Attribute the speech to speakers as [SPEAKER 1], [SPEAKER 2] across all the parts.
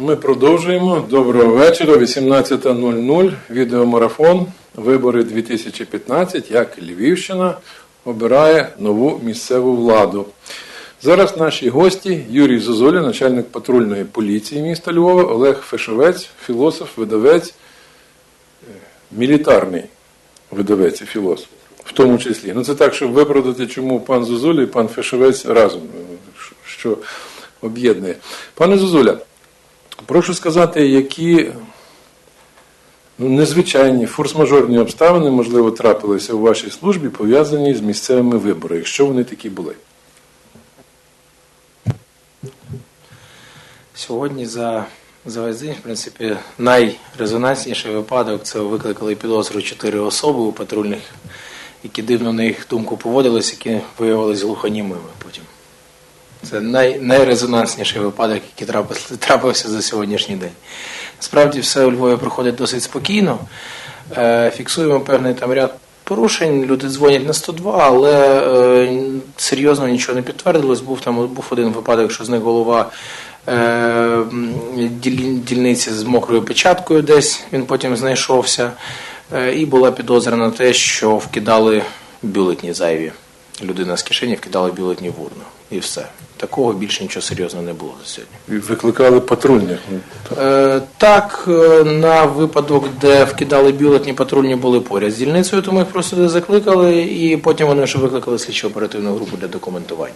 [SPEAKER 1] Ми продовжуємо. Доброго вечора. 18.00. Відеомарафон. Вибори 2015. Як Львівщина обирає нову місцеву владу. Зараз наші гості Юрій Зозоля, начальник патрульної поліції міста Львова, Олег Фешовець, філософ, видавець, е, мілітарний видавець і філософ. В тому числі. Ну це так, щоб виправдати, чому пан Зозуля і пан Фешовець разом, е, що об'єднує. Пане Зозуля, прошу сказати, які ну, незвичайні форс-мажорні обставини, можливо, трапилися у вашій службі, пов'язані з місцевими виборами, якщо вони такі були.
[SPEAKER 2] Сьогодні за, за весь день, в принципі, найрезонансніший випадок це викликали підозру чотири особи у патрульних, які дивно на їх думку поводились, які виявилися глухонімими потім. Це най, найрезонансніший випадок, який трапився, трапився за сьогоднішній день. Насправді все у Львові проходить досить спокійно. Е, фіксуємо певний там ряд порушень. Люди дзвонять на 102, але е, серйозно нічого не підтвердилось. Був там був один випадок, що з них голова е, діль- дільниці з мокрою печаткою десь він потім знайшовся. І була підозра на те, що вкидали бюлетні зайві. Людина з кишені вкидала бюлетні в урну. І все. Такого більше нічого серйозного не було за сьогодні.
[SPEAKER 1] І Викликали патрульних. Так.
[SPEAKER 2] Е, Так, е, на випадок, де вкидали бюлетні, патрульні були поряд з дільницею, тому їх просто закликали, і потім вони вже викликали слідчо оперативну групу для документування.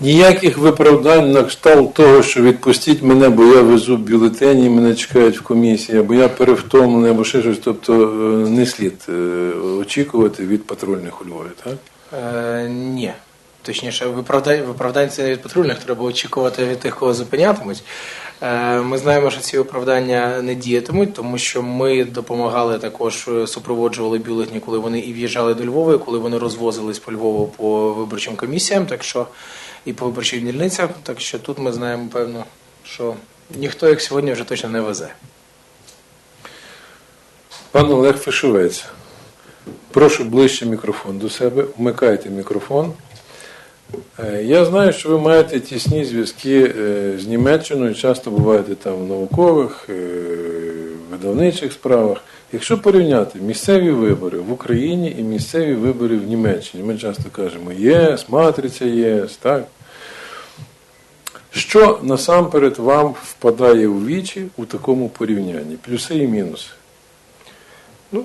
[SPEAKER 1] Ніяких виправдань на кшталт того, що відпустіть мене, бо я везу бюлетені, мене чекають в комісії, або я перевтомлений, або ще щось. Тобто е, не слід е, очікувати від патрульних у Львові, так?
[SPEAKER 2] Е, ні. Точніше, виправдань, це від патрульних, треба очікувати від тих, кого зупинятимуть. Е, ми знаємо, що ці виправдання не діятимуть, тому що ми допомагали також, е, супроводжували бюлетні, коли вони і в'їжджали до Львова, і коли вони розвозились по Львову по виборчим комісіям, так що і по виборчим дільницям. Так що тут ми знаємо, певно, що ніхто їх сьогодні вже точно не везе.
[SPEAKER 1] Пан Олег Фешовець, прошу ближче мікрофон до себе, вмикайте мікрофон. Е, Я знаю, що ви маєте тісні зв'язки е, з Німеччиною, часто буваєте там в наукових, е, видавничих справах. Якщо порівняти місцеві вибори в Україні і місцеві вибори в Німеччині, ми часто кажемо ЄС, матриця ЄС, так? Що насамперед вам впадає у вічі у такому порівнянні? Плюси і мінуси.
[SPEAKER 3] Ну,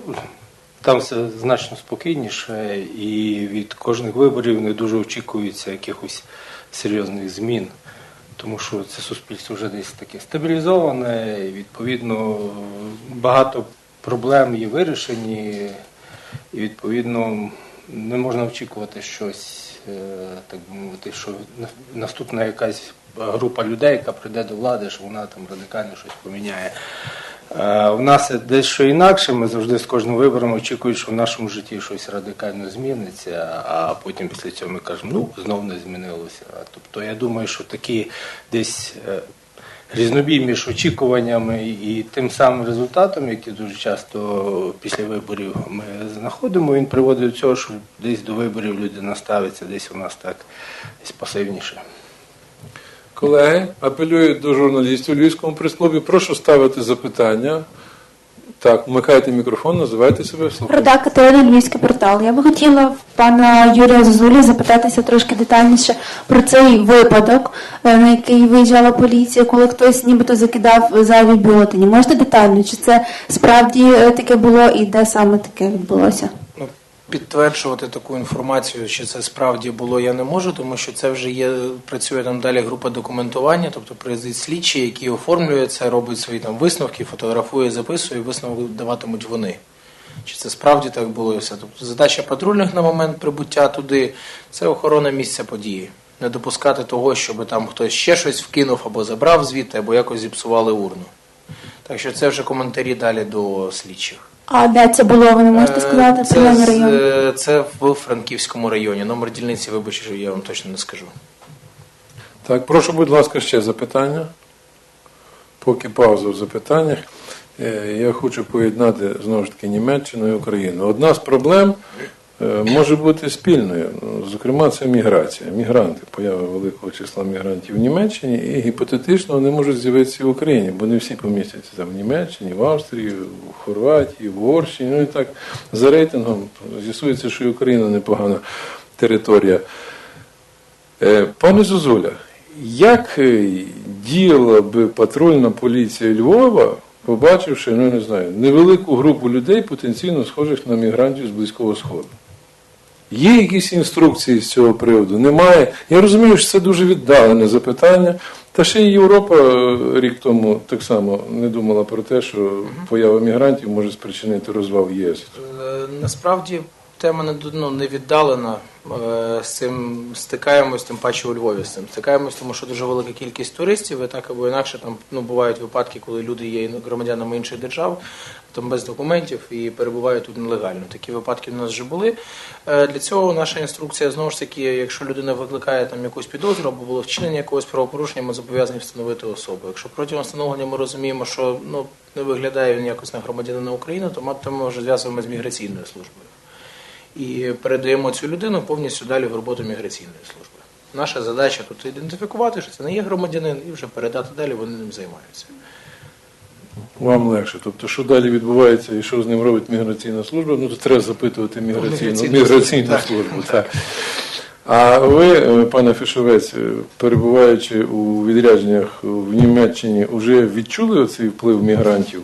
[SPEAKER 3] там все значно спокійніше, і від кожних виборів не дуже очікується якихось серйозних змін, тому що це суспільство вже десь таке стабілізоване, і відповідно багато проблем є вирішені, і відповідно не можна очікувати щось, е, так би мовити, що наступна якась група людей, яка прийде до влади, що вона там радикально щось поміняє. Е, У нас дещо інакше. Ми завжди з кожним вибором очікуємо, що в нашому житті щось радикально зміниться, а потім після цього ми кажемо, ну знов не змінилося. Тобто я думаю, що такі десь е, різнобій між очікуваннями і тим самим результатом, який дуже часто після виборів ми знаходимо, він приводить до цього, що десь до виборів людина ставиться, десь у нас так десь пасивніше.
[SPEAKER 1] Колеги, апелюю до журналістів Львівському прес-клубі. Прошу ставити запитання. Так, вмикайте мікрофон, називайте себе слухайте.
[SPEAKER 4] Рода Катерина Львівський портал. Я би хотіла в пана Юрія Зозулі запитатися трошки детальніше про цей випадок, е, на який виїжджала поліція, коли хтось нібито закидав зайві бюлетені. Можете детально, чи це справді е, таке було і де саме таке відбулося?
[SPEAKER 2] Підтверджувати таку інформацію, чи це справді було, я не можу, тому що це вже є, працює там далі група документування, тобто приїздить слідчі, які оформлює це, робить свої там висновки, фотографує, записує, і висновок даватимуть вони. Чи це справді так було і все? Тобто задача патрульних на момент прибуття туди це охорона місця події. Не допускати того, щоб там хтось ще щось вкинув або забрав звідти, або якось зіпсували урну. Так що це вже коментарі далі до слідчих.
[SPEAKER 4] А де це було? Ви не можете сказати?
[SPEAKER 2] Е, Це,
[SPEAKER 4] Це район.
[SPEAKER 2] е, це в Франківському районі. Номер дільниці, вибачте, я вам точно не скажу.
[SPEAKER 1] Так, прошу, будь ласка, ще запитання. Поки пауза в запитаннях. Е, Я хочу поєднати знову ж таки Німеччину і Україну. Одна з проблем може бути спільною. Ну, Зокрема, це міграція, мігранти, поява великого числа мігрантів в Німеччині, і гіпотетично вони можуть з'явитися в Україні, бо не всі помістяться там в Німеччині, в Австрії, в Хорватії, в Угорщині. Ну і так за рейтингом з'ясується, що і Україна непогана територія. Е, Пане Зозуля, як е, діяла би патрульна поліція Львова, побачивши, ну не знаю, невелику групу людей, потенційно схожих на мігрантів з Близького Сходу? Є якісь інструкції з цього приводу? Немає. Я розумію, що це дуже віддалене запитання. Та ще й Європа е, рік тому так само не думала про те, що поява мігрантів може спричинити розвал ЄС.
[SPEAKER 2] Е, Насправді тема не, ну, не віддалена. Е, З цим стикаємось, тим паче у Львові з цим стикаємось, тому що дуже велика кількість туристів, і так або інакше там ну, бувають випадки, коли люди є громадянами інших держав, там без документів і перебувають тут нелегально. Такі випадки в нас вже були. Е, Для цього наша інструкція знову ж таки, якщо людина викликає там якусь підозру або було вчинення якогось правопорушення, ми зобов'язані встановити особу. Якщо протягом встановлення ми розуміємо, що ну не виглядає він якось на громадянина України, то ми вже зв'язуємо з міграційною службою і передаємо цю людину повністю далі в роботу міграційної служби. Наша задача тут ідентифікувати, що це не є громадянин, і вже передати далі, вони ним займаються.
[SPEAKER 1] Вам легше. Тобто, що далі відбувається і що з ним робить міграційна служба, ну то треба запитувати міграційну,
[SPEAKER 2] Міграційну службу.
[SPEAKER 1] Так. А ви, е, пане Фішовець, е, перебуваючи у відрядженнях в Німеччині, вже відчули оцей вплив мігрантів?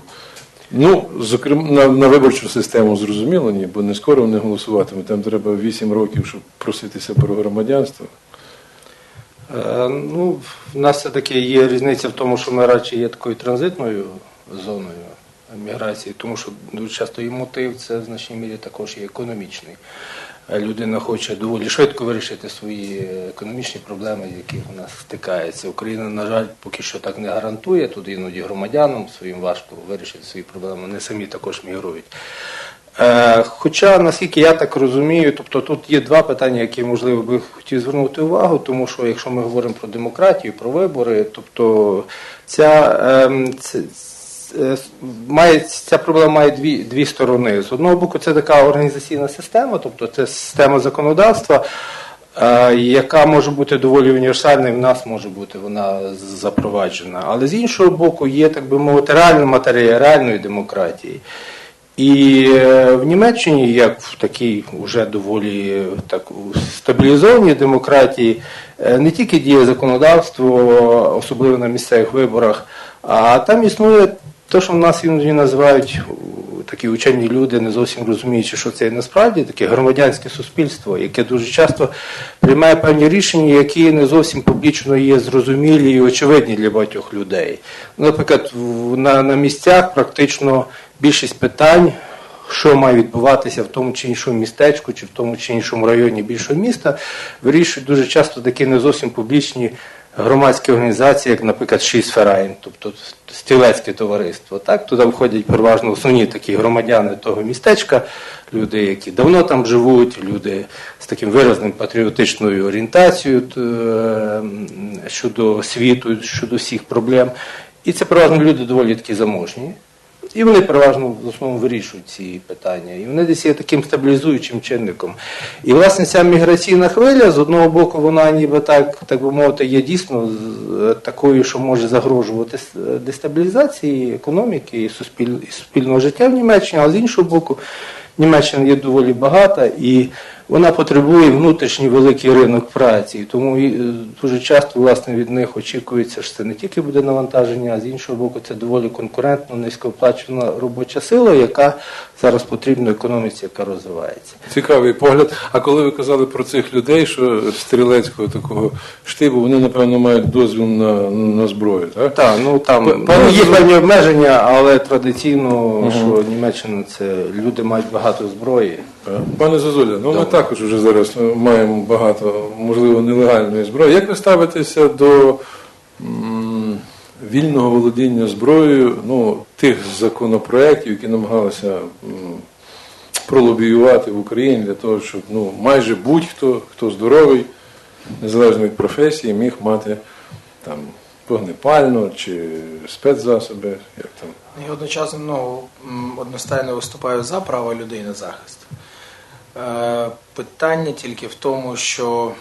[SPEAKER 1] Ну, зокрема, на, на виборчу систему зрозуміло, ні, бо не скоро вони голосуватимуть. Там треба 8 років, щоб проситися про громадянство.
[SPEAKER 3] Е, Ну, в нас все-таки є різниця в тому, що ми радше є такою транзитною зоною міграції, тому що дуже часто і мотив це в значній мірі також є економічний. Е, Людина хоче доволі швидко вирішити свої економічні проблеми, з яких вона стикається. Україна, на жаль, поки що так не гарантує, тут іноді громадянам своїм важко вирішити свої проблеми. Вони самі також мігрують. Е, Хоча, наскільки я так розумію, тобто тут є два питання, які можливо би хотів звернути увагу, тому що якщо ми говоримо про демократію, про вибори, тобто ця, ем, е, має, ця проблема має дві, дві сторони. З одного боку, це така організаційна система, тобто це система законодавства. е, Яка може бути доволі універсальною, в нас може бути вона запроваджена. Але з іншого боку, є, так би мовити, реальна матерія реальної демократії. І е, в Німеччині, як в такій уже доволі е, так стабілізованій демократії, е, не тільки діє законодавство, особливо на місцевих виборах, а там існує те, що в нас іноді називають такі учені люди, не зовсім розуміючи, що це насправді таке громадянське суспільство, яке дуже часто приймає певні рішення, які не зовсім публічно є зрозумілі і очевидні для багатьох людей. Ну, Наприклад, на, на місцях практично більшість питань, що має відбуватися в тому чи іншому містечку, чи в тому чи іншому районі більшого міста, вирішують дуже часто такі не зовсім публічні громадські організації, як, наприклад, Шісферайн, тобто стілецьке товариство. Так, туди входять переважно основні такі громадяни того містечка, люди, які давно там живуть, люди з таким виразним патріотичною орієнтацією е, щодо світу, щодо всіх проблем. І це переважно люди доволі такі заможні. І вони переважно в основному вирішують ці питання. І вони десь є таким стабілізуючим чинником. І власне ця міграційна хвиля, з одного боку, вона ніби так, так би мовити, є дійсно е, такою, що може загрожувати е, дестабілізації економіки і суспіль- і суспільного життя в Німеччині, але з іншого боку, Німеччина є доволі багата і вона потребує внутрішній великий ринок праці. І Тому е, дуже часто власне від них очікується, що це не тільки буде навантаження, а з іншого боку, це доволі конкурентно, низькооплачувана робоча сила, яка зараз потрібна економіці, яка розвивається.
[SPEAKER 1] Цікавий погляд. А коли ви казали про цих людей, що стрілецького такого штибу, вони, напевно, мають дозвіл на, на зброю, так?
[SPEAKER 3] Так, ну там ну, є певні обмеження, але традиційно, що Німеччина це люди мають багато зброї.
[SPEAKER 1] Пане Зозуля, ну ми також вже зараз маємо багато, можливо, нелегальної зброї. Як ви ставитеся до вільного володіння зброєю, ну, тих законопроєктів, які намагалися пролобіювати в Україні для того, щоб ну, майже будь-хто, хто здоровий, незалежно від професії, міг мати там вогнепальну чи спецзасоби, як там.
[SPEAKER 2] Я одночасно ну, одностайно виступаю за право людей на захист. Е, Питання тільки в тому, що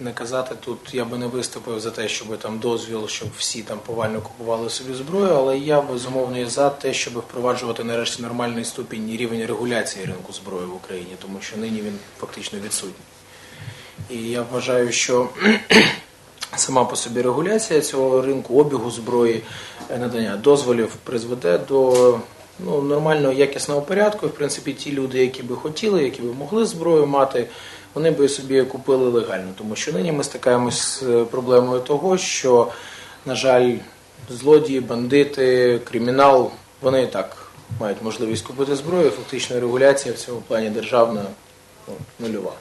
[SPEAKER 2] не казати тут, я би не виступив за те, щоб там дозвіл, щоб всі там повально купували собі зброю, але я безумовно є за те, щоб впроваджувати нарешті нормальний ступінь і рівень регуляції ринку зброї в Україні, тому що нині він фактично відсутній. І я вважаю, що сама по собі регуляція цього ринку, обігу зброї, е, надання дозволів призведе до ну, нормального якісного порядку. В принципі, ті люди, які би хотіли, які би могли зброю мати, вони би собі купили легально. Тому що нині ми стикаємось з е, проблемою того, що, на жаль, злодії, бандити, кримінал, вони і так мають можливість купити зброю. Фактично регуляція в цьому плані державна ну, нульова.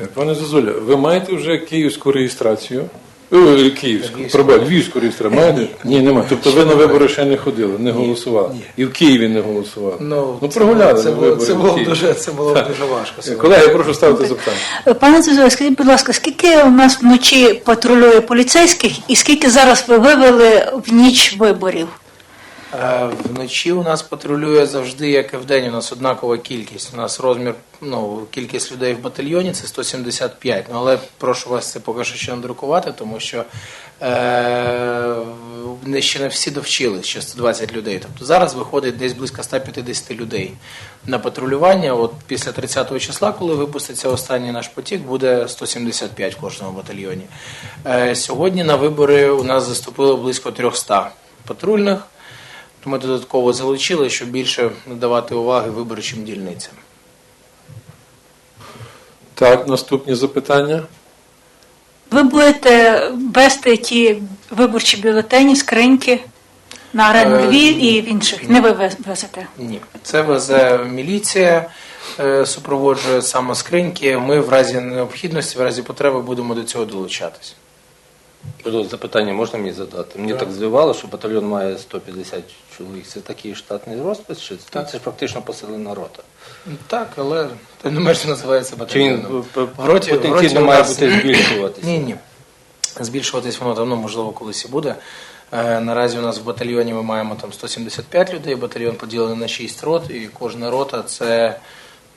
[SPEAKER 1] Е, Пане Зозуля, ви маєте вже київську реєстрацію? Е, Київську, пробач, львівську реєстрацію маєте? Ні, немає. Тобто ви на вибори ще не ходили, не голосували.
[SPEAKER 2] ні.
[SPEAKER 1] І в Києві не голосували.
[SPEAKER 2] Ну,
[SPEAKER 1] ну прогуляли
[SPEAKER 2] це
[SPEAKER 1] на
[SPEAKER 2] було,
[SPEAKER 1] вибори
[SPEAKER 2] це
[SPEAKER 1] в
[SPEAKER 2] було
[SPEAKER 1] Києві.
[SPEAKER 2] дуже, це було дуже важко.
[SPEAKER 1] Колеги, прошу ставити запитання.
[SPEAKER 5] Пане Зозуля, скажіть, будь ласка, скільки у нас вночі патрулює поліцейських і скільки зараз ви вивели в ніч виборів?
[SPEAKER 2] Е, Вночі у нас патрулює завжди, як і вдень, у нас однакова кількість. У нас розмір, ну, кількість людей в батальйоні це 175. Ну, але прошу вас це поки що ще не друкувати, тому що е, ще не всі довчили, ще 120 людей. Тобто зараз виходить десь близько 150 людей на патрулювання. От після 30 числа, коли випуститься останній наш потік, буде 175 в кожному батальйоні. Е, сьогодні на вибори у нас заступило близько 300 патрульних. То ми додатково залучили, щоб більше надавати уваги виборчим дільницям.
[SPEAKER 1] Так, наступні запитання.
[SPEAKER 5] Ви будете вести ті виборчі бюлетені, скриньки на арену
[SPEAKER 2] Е,
[SPEAKER 5] і в інших? Не ви везете?
[SPEAKER 2] Ні, це везе міліція, е, супроводжує саме скриньки. Ми в разі необхідності, в разі потреби будемо до цього долучатись.
[SPEAKER 3] Запитання можна мені задати? Мені так здивувало, що батальйон має 150 чоловік. Це такий штатний розпис, чи це, це ж фактично поселена рота?
[SPEAKER 2] Так, але тим не менше називається
[SPEAKER 3] Чи він
[SPEAKER 2] батальйоном.
[SPEAKER 3] п-
[SPEAKER 2] В роті-
[SPEAKER 3] потенційно має
[SPEAKER 2] нас-
[SPEAKER 3] бути збільшуватися?
[SPEAKER 2] Ні, ні. Збільшуватись воно давно, можливо, колись і буде. Е, Наразі у нас в батальйоні ми маємо там 175 людей, батальйон поділений на 6 рот, і кожна рота це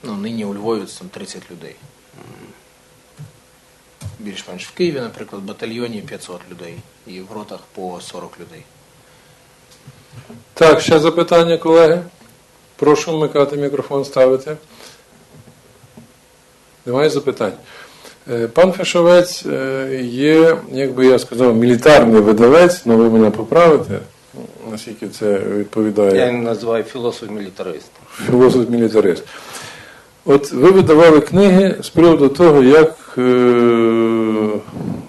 [SPEAKER 2] ну, нині у Львові це там 30 людей. Більш-менш в Києві, наприклад, в батальйоні 500 людей, і в ротах по 40 людей.
[SPEAKER 1] Так, ще запитання, колеги. Прошу вмикати мікрофон, ставити. Немає запитань. Е, Пан Фешовець е, є, як би я сказав, мілітарний видавець, але ви мене поправите, наскільки це відповідає
[SPEAKER 3] Я його називаю філософ-мілітарист.
[SPEAKER 1] філософ-мілітарист. От ви видавали книги з приводу того, як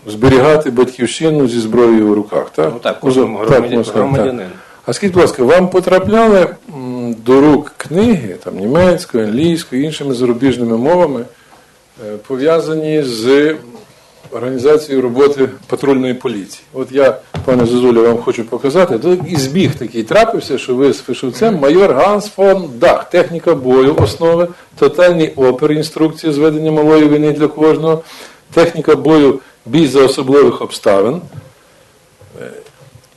[SPEAKER 1] зберігати батьківщину зі зброєю в руках. Так,
[SPEAKER 3] Ну так,
[SPEAKER 1] кожен громадянин.
[SPEAKER 3] громадянин.
[SPEAKER 1] А скажіть, будь ласка, вам потрапляли до рук книги там, німецькою, англійською, іншими зарубіжними мовами, е, пов'язані з організацією роботи патрульної поліції? От я, пане Зозулю, вам хочу показати. Тут і збіг такий трапився, що ви з фішовцем майор Ганс фон Дах, техніка бою, основи, тотальний опер, інструкція з ведення малої війни для кожного, техніка бою, бій за особливих обставин.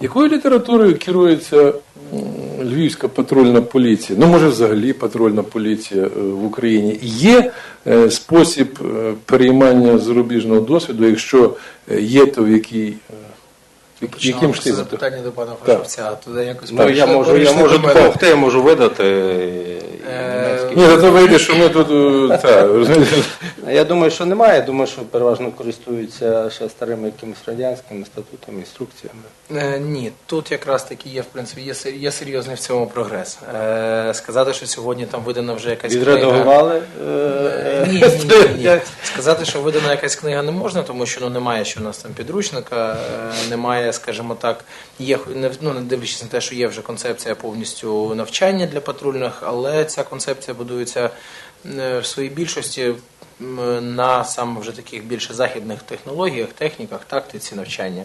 [SPEAKER 1] Якою літературою керується Львівська патрульна поліція? Ну, може, взагалі патрульна поліція е, в Україні. Є е, спосіб е, переймання зарубіжного досвіду, якщо е, є, то в якій, е, яким
[SPEAKER 2] ж ти
[SPEAKER 1] штибом?
[SPEAKER 2] запитання до пана фахівця, а туди якось
[SPEAKER 3] Ну, я можу, я можу допомогти, я можу видати
[SPEAKER 2] Е.
[SPEAKER 1] Ні, то вийде, що ми тут е, та,
[SPEAKER 3] Я думаю, що немає. Я думаю, що переважно користуються ще старими якимись радянськими статутами, інструкціями.
[SPEAKER 2] Е, ні, тут якраз таки є, в принципі, є, є серйозний в цьому прогрес. Е, сказати, що сьогодні там видана вже якась книга.
[SPEAKER 3] Відредагували.
[SPEAKER 2] Ні,
[SPEAKER 3] е,
[SPEAKER 2] ні, ні, ні. Сказати, що видана якась книга не можна, тому що ну немає ще у нас там підручника, е, немає, скажімо так, є не ну не дивлячись на те, що є вже концепція повністю навчання для патрульних, але ця концепція будується е, в своїй більшості на саме вже таких більше західних технологіях, техніках, тактиці навчання.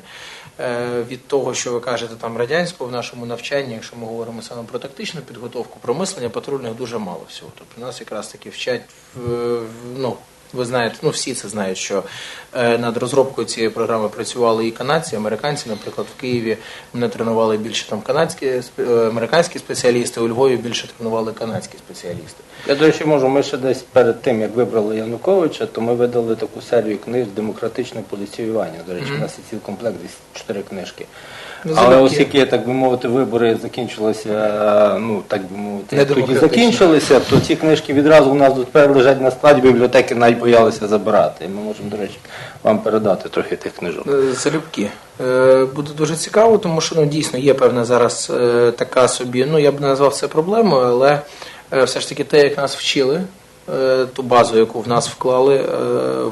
[SPEAKER 2] Е, Від того, що ви кажете там радянського в нашому навчанні, якщо ми говоримо саме про тактичну підготовку, про мислення патрульних дуже мало всього. Тобто нас якраз таки вчать ну, Ви знаєте, ну всі це знають, що е, над розробкою цієї програми працювали і канадці, і американці. Наприклад, в Києві мене тренували більше там канадські е, американські спеціалісти, у Львові більше тренували канадські спеціалісти.
[SPEAKER 3] Я, до речі, можу, ми ще десь перед тим, як вибрали Януковича, то ми видали таку серію книг Демократичне поліціювання. До речі, у нас є цілий комплект, десь чотири книжки.
[SPEAKER 2] Ну,
[SPEAKER 3] Але оскільки, так би мовити, вибори закінчилися, ну так би мовити, тоді закінчилися, то ці книжки відразу у нас тут тепер лежать на складі, бібліотеки навіть боялися забирати. І ми можемо, до речі, вам передати трохи тих книжок.
[SPEAKER 2] Е, Залюбки. Е, Буде дуже цікаво, тому що ну, дійсно є певна зараз е, така собі, ну я б не назвав це проблемою, але все ж таки те, як нас вчили, ту базу, яку в нас вклали,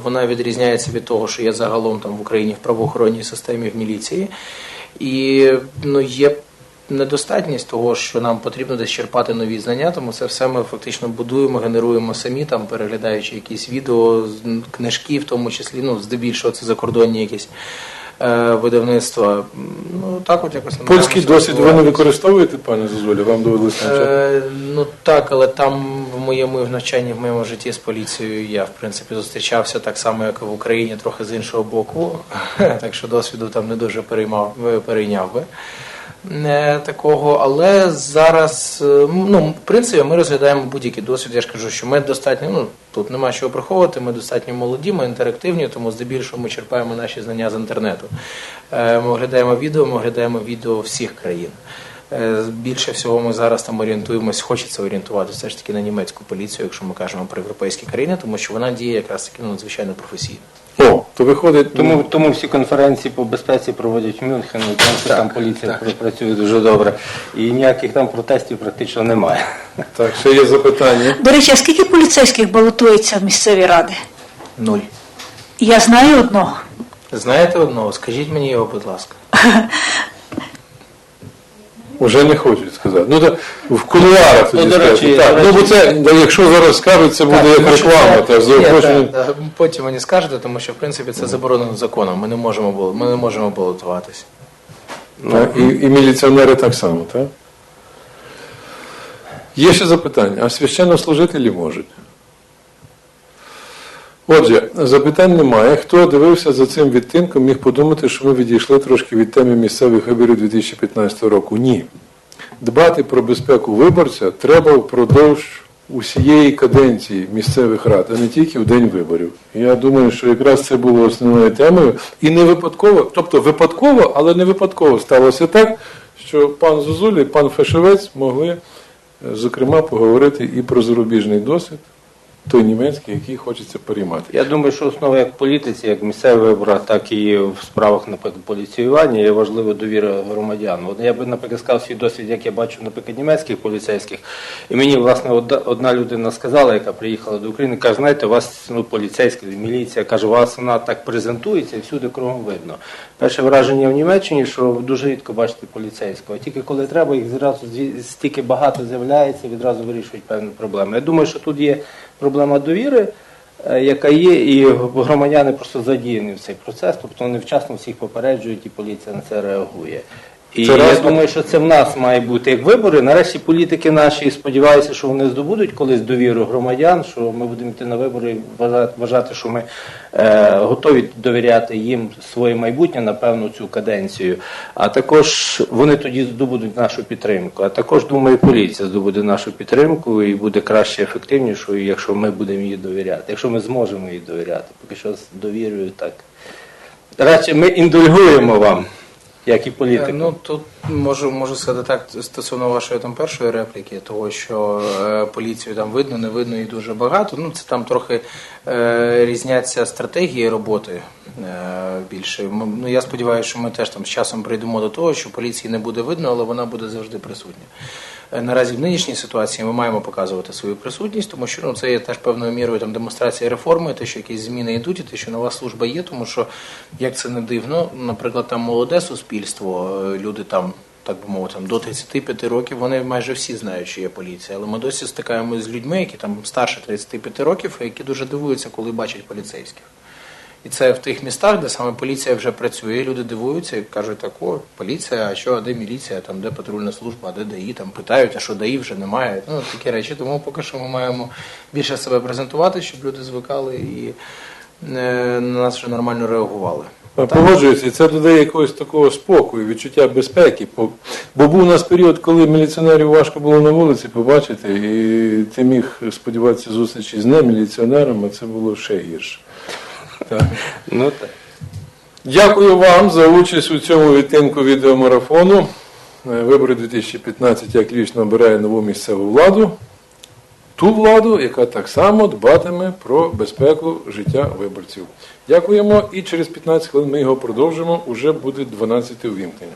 [SPEAKER 2] вона відрізняється від того, що є загалом там в Україні в правоохоронній системі, в міліції. І ну, є недостатність того, що нам потрібно десь черпати нові знання, тому це все ми фактично будуємо, генеруємо самі, там переглядаючи якісь відео, книжки, в тому числі, ну, здебільшого це закордонні якісь е, видавництва. Ну, так от якось
[SPEAKER 1] Польський досвід ви не використовуєте, пане Зозулі? Вам довелося?
[SPEAKER 2] Е, ну так, але там моєму навчанні, в моєму житті з поліцією я в принципі зустрічався так само, як і в Україні, трохи з іншого боку. так що досвіду там не дуже переймав, е, перейняв би. Не такого, але зараз, е, ну, в принципі, ми розглядаємо будь-який досвід. Я ж кажу, що ми достатньо, ну тут нема чого приховувати, ми достатньо молоді, ми інтерактивні, тому здебільшого ми черпаємо наші знання з інтернету. Е, Ми оглядаємо відео, ми оглядаємо відео всіх країн. Е, Більше всього ми зараз там орієнтуємось, хочеться орієнтуватися все ж таки на німецьку поліцію, якщо ми кажемо про європейські країни, тому що вона діє якраз таки ну, надзвичайно професійно.
[SPEAKER 1] О, то виходить,
[SPEAKER 3] Тому, тому всі конференції по безпеці проводять в Мюнхені, тому що там поліція працює дуже добре. І ніяких там протестів практично немає.
[SPEAKER 1] так, ще є запитання.
[SPEAKER 5] До речі, а скільки поліцейських балотується в місцеві ради?
[SPEAKER 2] Нуль.
[SPEAKER 5] Я знаю одного.
[SPEAKER 2] Знаєте одного? Скажіть мені його, будь ласка.
[SPEAKER 1] Уже не хочуть сказати. Ну, так, в кулуарах тоді
[SPEAKER 3] Ну, до речі,
[SPEAKER 1] так.
[SPEAKER 3] до
[SPEAKER 1] Ну, бо це, якщо зараз скажуть, це буде як реклама. Та, заохочення.
[SPEAKER 2] Потім мені скажете, тому що в принципі це заборонено законом. Ми не можемо бал- ми не можемо балотуватися.
[SPEAKER 1] Так, і, і міліціонери так само, так? Є ще запитання, а священнослужителі можуть? Отже, запитань немає. Хто дивився за цим відтинком, міг подумати, що ми відійшли трошки від теми місцевих виборів 2015 року. Ні. Дбати про безпеку виборця треба впродовж усієї каденції місцевих рад, а не тільки в день виборів. Я думаю, що якраз це було основною темою. І не випадково, тобто випадково, але не випадково сталося так, що пан Зозулі і пан Фешевець могли, е, зокрема, поговорити і про зарубіжний досвід, той німецький, який хочеться переймати.
[SPEAKER 3] Я думаю, що основа як політиці, як в місцевих так і в справах, наприклад, поліціювання є важлива довіра громадян. От я би, наприклад, сказав свій досвід, як я бачу, наприклад, німецьких поліцейських. І мені, власне, одна, одна людина сказала, яка приїхала до України, каже, знаєте, у вас ну, поліцейська міліція, каже, у вас вона так презентується і всюди кругом видно. Перше враження в Німеччині, що дуже рідко бачите поліцейського. Тільки коли треба, їх зразу стільки багато з'являється, відразу вирішують певні проблеми. Я думаю, що тут є проблема довіри е, яка є, і громадяни просто задіяні в цей процес, тобто вони вчасно всіх попереджують, і поліція на це реагує. І
[SPEAKER 1] Це
[SPEAKER 3] я
[SPEAKER 1] раз.
[SPEAKER 3] думаю, що це в нас має бути як вибори. Нарешті політики наші сподіваюся, що вони здобудуть колись довіру громадян, що ми будемо йти на вибори і вважати, що ми е, готові довіряти їм своє майбутнє на певну цю каденцію. А також вони тоді здобудуть нашу підтримку. А також думаю, поліція здобуде нашу підтримку і буде краще ефективнішою, якщо ми будемо їй довіряти, якщо ми зможемо їй довіряти. Поки що з довірою так. Радше ми індульгуємо вам, як і політики.
[SPEAKER 2] Е, Ну тут можу можу сказати так стосовно вашої там першої репліки, того що е, поліцію там видно, не видно і дуже багато. Ну це там трохи е, різняться стратегії роботи е, більше. Ну я сподіваюся, що ми теж там з часом прийдемо до того, що поліції не буде видно, але вона буде завжди присутня. Наразі в нинішній ситуації ми маємо показувати свою присутність, тому що ну, це є теж певною мірою там демонстрація реформи, те, що якісь зміни йдуть, і те, що нова служба є, тому що як це не дивно, наприклад, там молоде суспільство, е, люди там. Так би мовити, до 35 років вони майже всі знають, що є поліція, але ми досі стикаємося з людьми, які там старше 35 років, які дуже дивуються, коли бачать поліцейських. І це в тих містах, де саме поліція вже працює. Люди дивуються і кажуть, так, о, поліція, а що, а де міліція, там, де патрульна служба, а де ДАІ, там питають, а що ДАІ вже немає. Ну, такі речі. Тому поки що ми маємо більше себе презентувати, щоб люди звикали і на нас вже нормально реагували.
[SPEAKER 1] Погоджуюся, і це додає якогось такого спокою, відчуття безпеки. Бо- був у нас період, коли міліціонерів важко було на вулиці побачити, і ти міг сподіватися зустрічі з неміліціонером, а це було ще гірше. Так.
[SPEAKER 3] Ну так.
[SPEAKER 1] Дякую вам за участь у цьому відтинку відеомарафону. Е, Вибори 2015, як Львів набирає нову місцеву владу. Ту владу, яка так само дбатиме про безпеку життя виборців. Дякуємо і через 15 хвилин ми його продовжимо. Уже буде 12 увімкнення.